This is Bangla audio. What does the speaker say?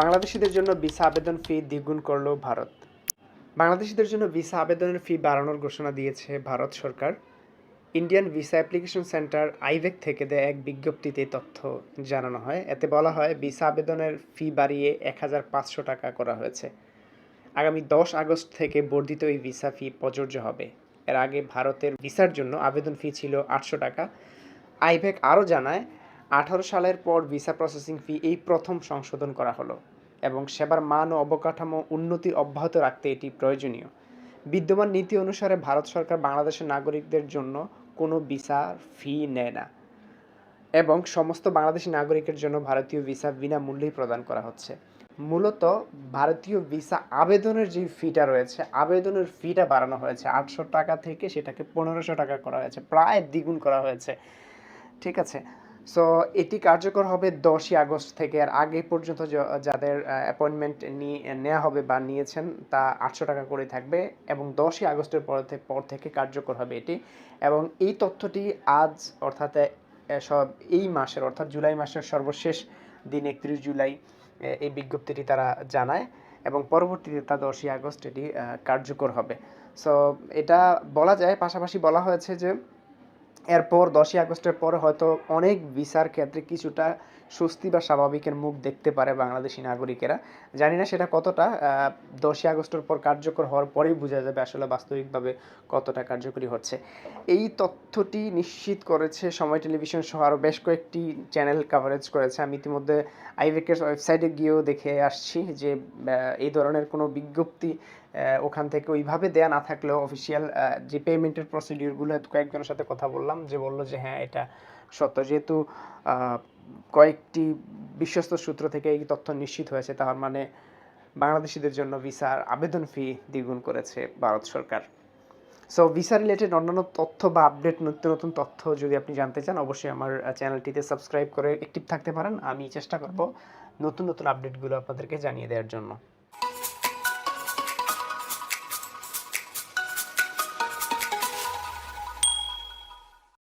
বাংলাদেশিদের জন্য ভিসা আবেদন ফি দ্বিগুণ করল ভারত। বাংলাদেশিদের জন্য ভিসা আবেদনের ফি বাড়ানোর ঘোষণা দিয়েছে ভারত সরকার। Indian visa application centre IVAC থেকে দেয় এক বিজ্ঞপ্তিতে তথ্য জানানো হয়। এতে বলা হয়, ভিসা আবেদনের ফি বাড়িয়ে এক হাজার পাঁচশো টাকা করা হয়েছে। আগামী দশ আগস্ট থেকে বর্ধিত এই ভিসা ফি প্রযোজ্য হবে। এর আগে ভারতের ভিসার জন্য আবেদন ফি ছিল আটশো টাকা। আইভেক আরও জানায় আঠারো সালের পর ভিসা প্রসেসিং ফি এই প্রথম সংশোধন করা হলো এবং সেবার মান ও অবকাঠামো উন্নতি অব্যাহত রাখতে এটি প্রয়োজনীয়। বিদ্যমান নীতি অনুসারে ভারত সরকার বাংলাদেশের নাগরিকদের জন্য কোনো ভিসা ফি নেয় না এবং সমস্ত বাংলাদেশি নাগরিকের জন্য ভারতীয় ভিসা বিনামূল্যেই প্রদান করা হচ্ছে। মূলত ভারতীয় ভিসা আবেদনের যে ফিটা রয়েছে, আবেদনের ফিটা বাড়ানো হয়েছে। আটশো টাকা থেকে সেটাকে পনেরোশো টাকা করা হয়েছে, প্রায় দ্বিগুণ করা হয়েছে। ঠিক আছে? সো এটি কার্যকর হবে দশই আগস্ট থেকে। আর আগে পর্যন্ত যাদের অ্যাপয়েন্টমেন্ট নিয়ে নেওয়া হবে বা নিয়েছেন, তা আটশো টাকা করে থাকবে এবং দশই আগস্টের পর পর থেকে কার্যকর হবে এটি। এবং এই তথ্যটি আজ, অর্থাৎ সব এই মাসের, অর্থাৎ জুলাই মাসের সর্বশেষ দিন, একত্রিশ জুলাই এই বিজ্ঞপ্তিটি তারা জানায় এবং পরবর্তীতে তা দশই আগস্ট এটি কার্যকর হবে। সো এটা বলা যায়, পাশাপাশি বলা হয়েছে যে এরপর দশই আগস্টের পরে হয়তো অনেক ভিসার ক্ষেত্রে কিছুটা স্বস্তি বা স্বাভাবিকের মুখ দেখতে পারে বাংলাদেশি নাগরিকেরা। জানি না সেটা কতটা দশই আগস্টের পর কার্যকর হওয়ার পরেই বোঝা যাবে আসলে বাস্তবিকভাবে কতটা কার্যকরী হচ্ছে। এই তথ্যটি নিশ্চিত করেছে সময় টেলিভিশন সহ আরও বেশ কয়েকটি চ্যানেল কাভারেজ করেছে। আমি ইতিমধ্যে আইভেকের ওয়েবসাইটে গিয়েও দেখে আসছি যে এই ধরনের কোনো বিজ্ঞপ্তি ওখান থেকে ওইভাবে দেয়া না থাকলেও অফিসিয়াল যে পেমেন্টের প্রসিডিউরগুলো কয়েকজনের সাথে কথা বললাম। যে বলল যে হ্যাঁ এটা সত্য। যেহেতু কয়েকটি বিশ্বস্ত সূত্র থেকে এই তথ্য নিশ্চিত হয়েছে, তার মানে বাংলাদেশিদের জন্য ভিসার আবেদন ফি দ্বিগুণ করেছে ভারত সরকার। সো ভিসা রিলেটেড অন্যান্য তথ্য বা আপডেট নতুন নতুন তথ্য যদি আপনি জানতে চান, অবশ্যই আমার চ্যানেলটিতে সাবস্ক্রাইব করে অ্যাক্টিভ থাকতে পারেন। আমি চেষ্টা করব নতুন নতুন আপডেটগুলো আপনাদেরকে জানিয়ে দেওয়ার জন্য।